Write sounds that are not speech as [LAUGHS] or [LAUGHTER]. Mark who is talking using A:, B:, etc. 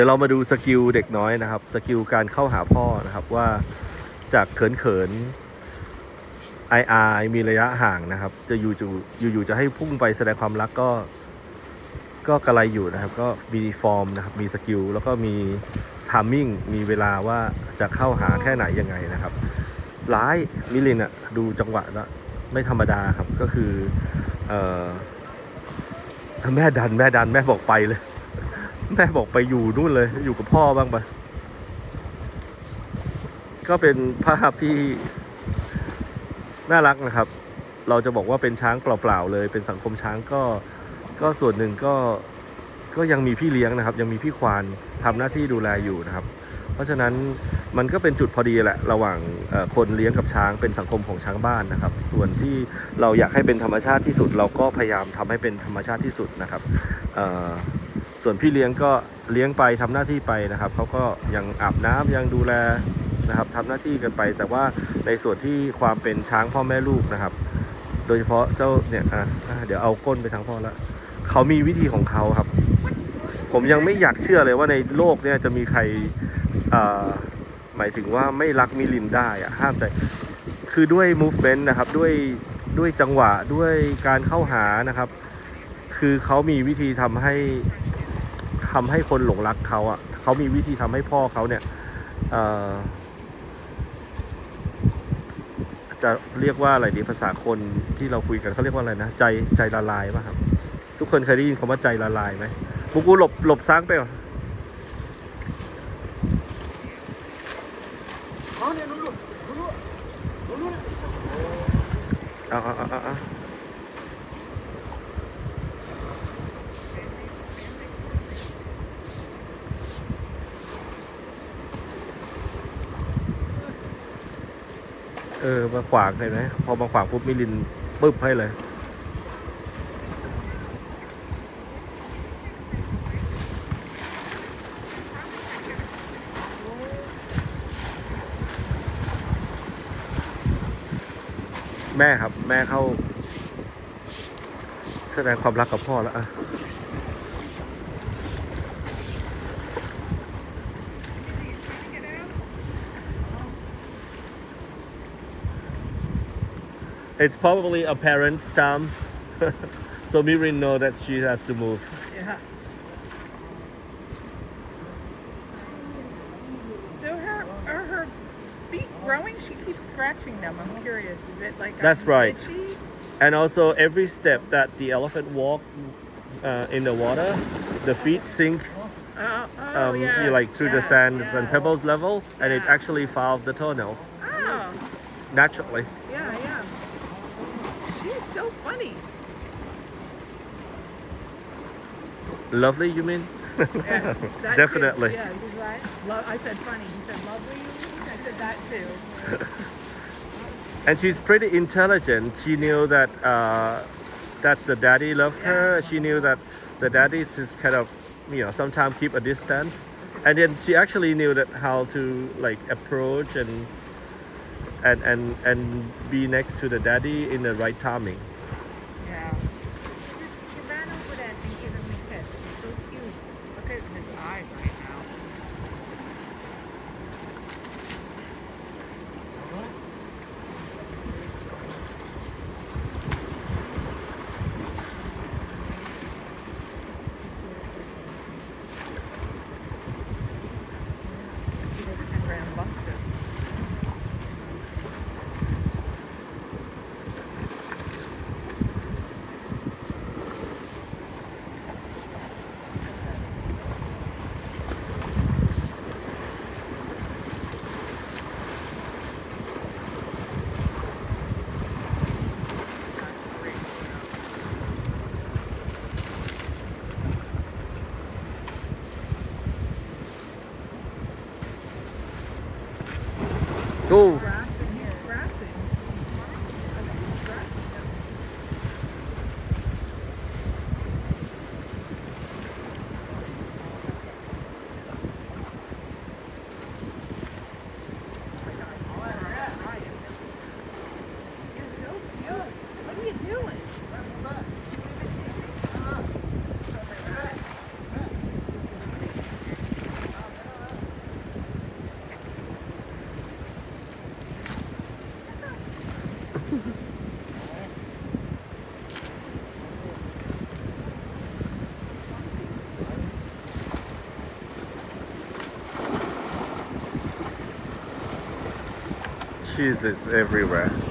A: เดี๋ยวเรามาดูสกิลเด็กน้อยนะครับ สกิลการเข้าหาพ่อนะครับว่าจากเขินเขินไอไอมีระยะห่างนะครับ จะอยู่อยู่อยู่อยู่จะให้พุ่งไปแสดงความรักก็ ก็กระไรอยู่นะครับ ก็มีฟอร์มนะครับ มีสกิลแล้วก็มีทามมิ่งมีเวลาว่าจะเข้าหาแค่ไหนยังไงนะครับ ร้ายมิลินอะดูจังหวะแล้วไม่ธรรมดาครับก็คือ เออแม่ดันแม่ดันแม่บอกไปเลย แม่บอกไปอยู่นู่นเลย อยู่กับพ่อบ้างปะก็เป็นภาพที่น่ารักนะครับ เราจะบอกว่าเป็นช้างเปล่าๆเลย เป็นสังคมช้างก็ก็ส่วนหนึ่งก็ก็ยังมีพี่เลี้ยงนะครับ ยังมีพี่ควานทำหน้าที่ดูแลอยู่นะครับ เพราะฉะนั้นมันก็เป็นจุดพอดีแหละ ระหว่างคนเลี้ยงกับช้างเป็นสังคมของช้างบ้านนะครับ ส่วนที่เราอยากให้เป็นธรรมชาติที่สุด เราก็พยายามทำให้เป็นธรรมชาติที่สุดนะครับเอ่อ ส่วนพี่เลี้ยงก็เลี้ยงไปทำหน้าที่ไปนะครับเขาก็ยังอาบน้ำยังดูแลนะครับทำหน้าที่กันไป แต่ว่าในส่วนที่ความเป็นช้างพ่อแม่ลูกนะครับ โดยเฉพาะเจ้าเนี่ยอะเดี๋ยวเอาก้นไปทางพ่อล้วเขามีวิธีของเขาครับ ผมยังไม่อยากเชื่อเลยว่าในโลกเนี่ยจะมีใครอ่อหมายถึงว่าไม่รักมิลินได้อะห้ามแต่คือด้วย movement นะครับด้วยด้วยจังหวะด้วยการเข้าหานะครับ คือเขามีวิธีทำให้ ทำให้คนหลงรักเขาอะเขามีวิธีทำให้พ่อเขาเนี่ยเอ่อจะเรียกว่าอะไรดีภาษาคนที่เราคุยกันเขาเรียกว่าอะไรนะ ใจใจละลายป่ะครับ ทุกคนเคยได้ยินคำว่าใจละลายไหมบุกูหลบหลบซ้างไปก่อนเอาเอาเอาเอาเอา เออมาขวางเห็นไหมพอมาขวางปุ๊บมิลินปึ๊บให้เลย แม่ครับ แม่เข้า แสดงความรักกับพ่อแล้วอะ It's probably a parent's [LAUGHS] time. so Mirin know that she has to move.
B: Yeah. So her are her feet growing? She keeps scratching them. I'm curious. Is it like
A: That's
B: a
A: right.
B: itchy?
A: And also every step that the elephant walk uh, in the water, the feet sink
B: Oh, oh
A: um,
B: yeah.
A: like through the sands
B: yeah.
A: and pebbles level, and it actually filed the toenails
B: Oh,
A: naturally.
B: Yeah, yeah. She's so funny.
A: Lovely, you mean?
B: Yeah, [LAUGHS]
A: Definitely.
B: Too. Yeah, he's right. Lo- I said funny. He said lovely. I said that too. [LAUGHS]
A: And she's pretty intelligent. She knew that uh, that the daddy loved her. She knew that the daddy is kind of, you know, sometimes keep a distance. And then she actually knew that how to like approach and and and and be next to the daddy in the right timing.
B: Go.
A: Cheese is everywhere